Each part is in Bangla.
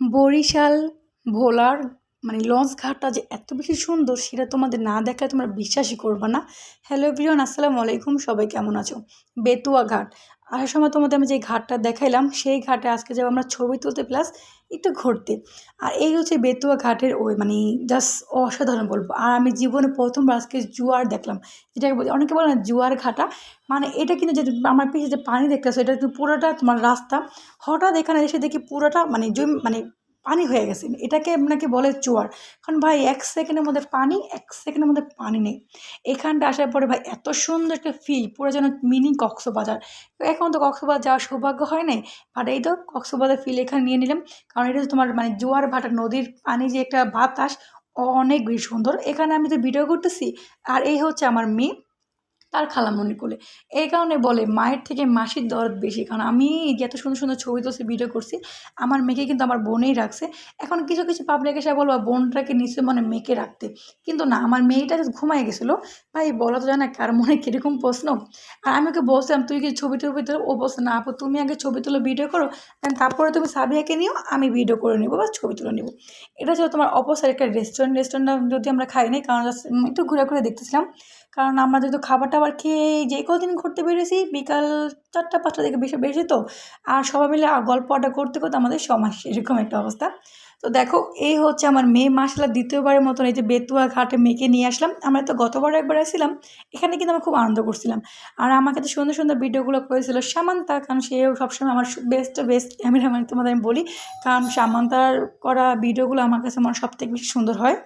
বরিশাল, ভোলার মানে লঞ্চ ঘাটটা যে এত বেশি সুন্দর সেটা তোমাদের না দেখায় তোমরা বিশ্বাসই করবা না। হ্যালো এভরিওয়ান আসসালামু আলাইকুম, সবাই কেমন আছো? বেতুয়া ঘাট আসার সময় তোমাদের আমি যে ঘাটটা দেখাইলাম, সেই ঘাটে আজকে যাব আমরা ছবি তুলতে প্লাস একটু ঘুরতে। আর এই হচ্ছে বেতুয়া ঘাটের ওই মানে জাস্ট অসাধারণ বলব। আর আমি জীবনে প্রথমবার আজকে জুয়ার দেখলাম। যেটাকে বলছি অনেকে বলে না জুয়ার ঘাটা। মানে এটা কিন্তু যে আমার পিছিয়ে যে পানি দেখতেছো, এটা পুরোটা তোমার রাস্তা। হঠাৎ এখানে এসে দেখি পুরোটা মানে জমি মানে পানি হয়ে গেছে। এটাকে আপনাকে বলে চুয়ার। কারণ ভাই, এক সেকেন্ডের মধ্যে পানি, এক সেকেন্ডের মধ্যে পানি নেই। এখানটা আসার পরে ভাই, এত সুন্দর একটা ফিল পুরো যেন মিনি কক্সবাজার। এখন তো কক্সবাজার যাওয়ার সৌভাগ্য হয় নাই বাট এই তো কক্সবাজার ফিল এখানে নিয়ে নিলাম। কারণ এটা তোমার মানে জোয়ার ভাটা, নদীর পানি যে একটা বাতাস অনেক বেশি সুন্দর। এখানে আমি তো ভিডিও করতেছি, আর এই হচ্ছে আমার মেয়ে। তার খালামণি কোলে এই কারণে বলে, মায়ের থেকে মাসির দরদ বেশি। কারণ আমি এত সুন্দর সুন্দর ছবি তুলছি ভিডিও করছি, আমার মেয়েকে কিন্তু আমার বোনেই রাখছে। এখন কিছু কিছু পাবলিক এসে বলব, বোনটাকে নিচে মানে মেয়েকে রাখতে। কিন্তু না, আমার মেয়েটা ঘুমাই গেছিল। ভাই, বলো তো জানা কার মনে কীরকম প্রশ্ন? আর আমি ওকে বলছিলাম, তুই কি ছবি টবি তোলো ও বলছে, না আপু, তুমি আগে ছবি তুলো ভিডিও করো। তারপরে তুমি সাবিয়াকে নিও, আমি ভিডিও করে নেব বা ছবি তুলে নেব। এটা ছিল তোমার অপোসাইড একটা রেস্টুরেন্ট রেস্টুরেন্ট যদি আমরা খাই নাই, কারণ একটু ঘুরে ঘুরে দেখতেছিলাম। কারণ আমরা যেহেতু খাবার খেয়ে যে কদিন ঘুরতে বেরিয়েছি? বিকাল চারটা, পাঁচটা থেকে বেশি বেশি তো। আর সবাই মিলে গল্প আড্ডা করতে করতে আমাদের সময় এরকম একটা অবস্থা। তো দেখো, এই হচ্ছে আমার মেয়ে মাসলা দ্বিতীয়বারের মতন এই যে বেতুয়া ঘাটে মেয়েকে নিয়ে আসলাম। আমরা তো গতবার একবার আসছিলাম। এখানে কিন্তু আমি খুব আনন্দ করছিলাম। আর আমাকে তো সুন্দর সুন্দর ভিডিওগুলো করেছিল সামান্তা, কারণ সেও সবসময় আমার বেস্ট বেস্ট ক্যামেরাম্যান তোমাদের আমি বলি। কারণ সামান্তার করা ভিডিওগুলো আমার কাছে আমার সব থেকে বেশি সুন্দর হয়।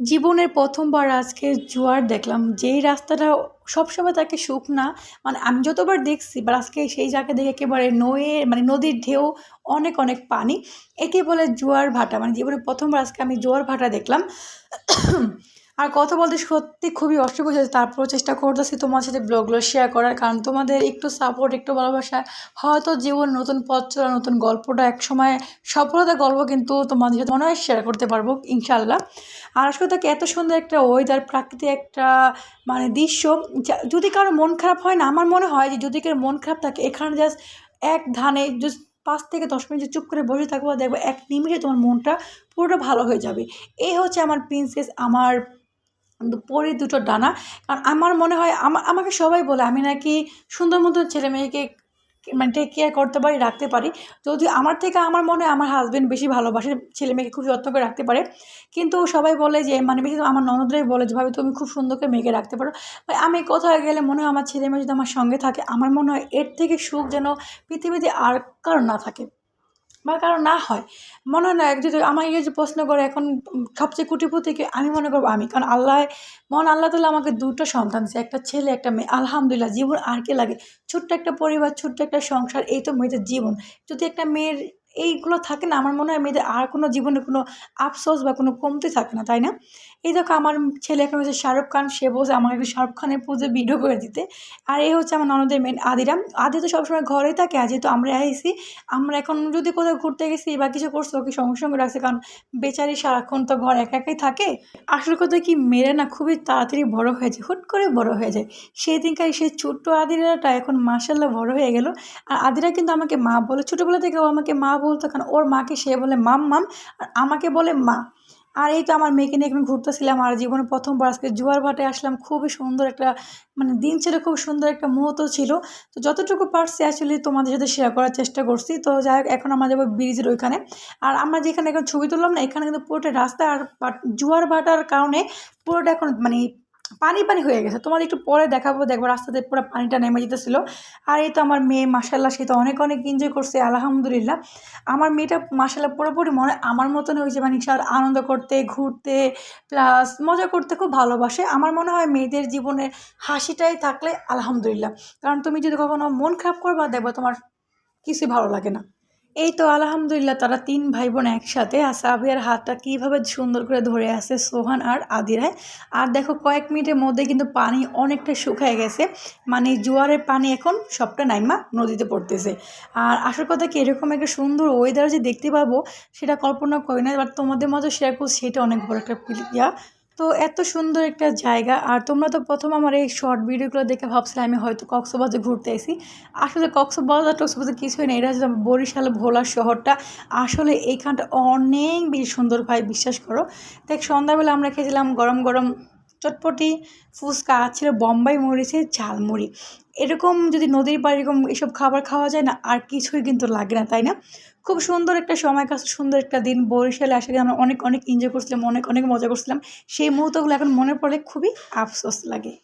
জীবনের প্রথমবার আজকে জোয়ার দেখলাম। যেই রাস্তাটা সবসময় তাকে সুখ না। মানে আমি যতবার দেখছি বা আজকে সেই জায়গা দেখে একেবারে নয়ে মানে নদীর ঢেউ, অনেক অনেক পানি, একে বলে জোয়ার ভাটা। মানে জীবনে প্রথমবার আজকে আমি জোয়ার ভাটা দেখলাম। আর কথা বলতে সত্যি খুবই অসুবিধা হয়েছে। তারপরও চেষ্টা করতেছি তোমার সাথে ব্লগগুলো শেয়ার করার, কারণ তোমাদের একটু সাপোর্ট একটু ভালোবাসা, হয়তো জীবন নতুন পথ চলা, নতুন গল্পটা একসময় সফলতা গল্প কিন্তু তোমাদের সাথে মনে হয় শেয়ার করতে পারব ইনশাল্লাহ আর আসলে তাকে এত সুন্দর একটা ওয়েদার প্রাকৃতিক একটা মানে দৃশ্য যদি কারও মন খারাপ হয় না, আমার মনে হয় যে যদি কারও মন খারাপ থাকে, এখানে জাস্ট এক ধানে জাস্ট পাঁচ থেকে দশ মিনিট চুপ করে বসে থাকব, দেখব এক নিমিষে তোমার মনটা পুরোটা ভালো হয়ে যাবে। এই হচ্ছে আমার প্রিন্সেস আমার পরি দুটো ডানা। কারণ আমার মনে হয় আমা, আমাকে সবাই বলে আমি নাকি সুন্দর মতো ছেলে মেয়েকে মানে টেক কেয়ার করতে পারি, রাখতে পারি। যদি আমার থেকে আমার মনে হয় আমার হাজব্যান্ড বেশি ভালোবাসে, ছেলে মেয়েকে খুব যত্ন করে রাখতে পারে। কিন্তু সবাই বলে যে মানে বেশি আমার ননদরাই বলে যে, ভাবে, তুমি খুব সুন্দর করে মেয়েকে রাখতে পারো। ভাই, আমি কোথাও গেলে মনে হয় আমার ছেলে মেয়ে যদি আমার সঙ্গে থাকে, আমার মনে হয় এর থেকে সুখ যেন পৃথিবীতে আর কারও না থাকে। বা কারণ না হয়। মনে হয় না যদি এই যে প্রশ্ন করে, এখন সবচেয়ে কুটিপুতিকে আমি মনে করব আমি। কারণ আল্লাহ মন আল্লাহ তালা আমাকে দুটো সন্তান দিয়েছে। একটা ছেলে, একটা মেয়ে। আলহামদুলিল্লাহ, জীবন আর কে লাগে? ছোট্ট একটা পরিবার, ছোট্ট একটা সংসার, এই তো মেয়েদের জীবন। যদি একটা মেয়ের এইগুলো থাকে না, আমার মনে হয় মেয়েদের আর কোনো জীবনে কোনো আফসোস বা কোনো কমতি থাকে না, তাই না? এই দেখো আমার ছেলে এখন হচ্ছে শাহরুখ খান, সে বসে আমাকে শাহরুখ খানের পুজো ভিডিও করে দিতে। আর এই হচ্ছে আমার ননদের মেন আদিরাম আদি তো সবসময় ঘরেই থাকে, আর যেহেতু আমরা আইসি, আমরা এখন যদি কোথাও ঘুরতে গেছি বা কিছু করছি, ওকে সঙ্গে সঙ্গে রাখছে, কারণ বেচারি সারাক্ষণ তো ঘর একা একাই থাকে। আসল কথা কি, মেয়েরা না খুবই তাড়াতাড়ি বড় হয়ে যায়, হুট করে বড় হয়ে যায়। সেই দিনকার সেই ছোট্ট আদিরাটা এখন মাসাল্লাহ বড় হয়ে গেল। আর আদিরা কিন্তু আমাকে মা বলে, ছোটোবেলা থেকে ও আমাকে মা বলতো কারণ ওর মাকে সে বলে, মাম মাম। আর আমাকে বলে, মা। আর এই তো আমার মেয়েকে নিয়ে এখন ঘুরতেছিলাম আর জীবনে প্রথমবার আজকে জোয়ার ভাটে আসলাম। খুবই সুন্দর একটা মানে দিন ছিল, খুব সুন্দর একটা মুহূর্ত ছিল। তো যতটুকু পারছি অ্যাকচুয়ালি তোমাদের সাথে শেয়ার করার চেষ্টা করছি। তো যাই হোক, এখন আমরা যাব ব্রিজের ওইখানে। আর আমরা যেখানে এখন ছবি তুললাম না, এখানে কিন্তু পুরোটা রাস্তা আর জোয়ার ভাটার কারণে পুরোটা এখন মানে পানি পানি হয়ে গেছে। তোমাদের একটু পরে দেখাবো, দেখব রাস্তাতে পুরো পানিটা নেমে যেতেছিলো। আর এই তো আমার মেয়ে মাসাল্লাহ সে তো অনেক অনেক এনজয় করছে, আলহামদুলিল্লাহ। আমার মেয়েটা মাসাল্লাহ পুরোপুরি মনে, আমার মতন হয়েছে মানে সার আনন্দ করতে, ঘুরতে প্লাস মজা করতে খুব ভালোবাসে। আমার মনে হয় মেয়েদের জীবনে হাসিটাই থাকলে আলহামদুলিল্লাহ। কারণ তুমি যদি কখনো মন খারাপ করবা, দেখব তোমার কিছুই ভালো লাগে না। এই তো আলহামদুলিল্লাহ, তারা তিন ভাই বোন একসাথে। আর সাবিয়ার হাতটা কীভাবে সুন্দর করে ধরে আছে সোহান আর আদিরায় আর দেখো, কয়েক মিনিটের মধ্যে কিন্তু পানি অনেকটা শুকায় গেছে। মানে জোয়ারের পানি এখন সবটা নাইমা নদীতে পড়তেছে। আর আসল কথা কি, এরকম একটা সুন্দর ওয়েদার যে দেখতে পাবো, সেটা কল্পনা করি না বাট তোমাদের মতো সেরকম সেটা অনেক বড় একটা ইয়া। তো এত সুন্দর একটা জায়গা। আর তোমরা তো প্রথম আমার এই শর্ট ভিডিওগুলো দেখে ভাবছিলে আমি হয়তো কক্সবাজার ঘুরতে এসেছি আসলে কক্সবাজার, টক্সবাজার কিছুই নেই। এটা হচ্ছে বরিশাল, ভোলা শহরটা। আসলে এইখানটা অনেক বেশি সুন্দর ভাই, বিশ্বাস করো। দেখ, সন্ধ্যাবেলা আমরা খেয়েছিলাম গরম গরম চটপটি, ফুচকা, ছিল বম্বাই মরিচের ঝালমুড়ি। এরকম যদি নদীর পাড়ে এরকম এসব খাবার খাওয়া যায় না, আর কিছুই কিন্তু লাগে না, তাই না? খুব সুন্দর একটা সময় কাছে সুন্দর একটা দিন। বরিশালে আসলে আমরা অনেক অনেক এনজয় করছিলাম, অনেক অনেক মজা করছিলাম। সেই মুহূর্তগুলো এখন মনে পড়লে খুবই আফসোস লাগে।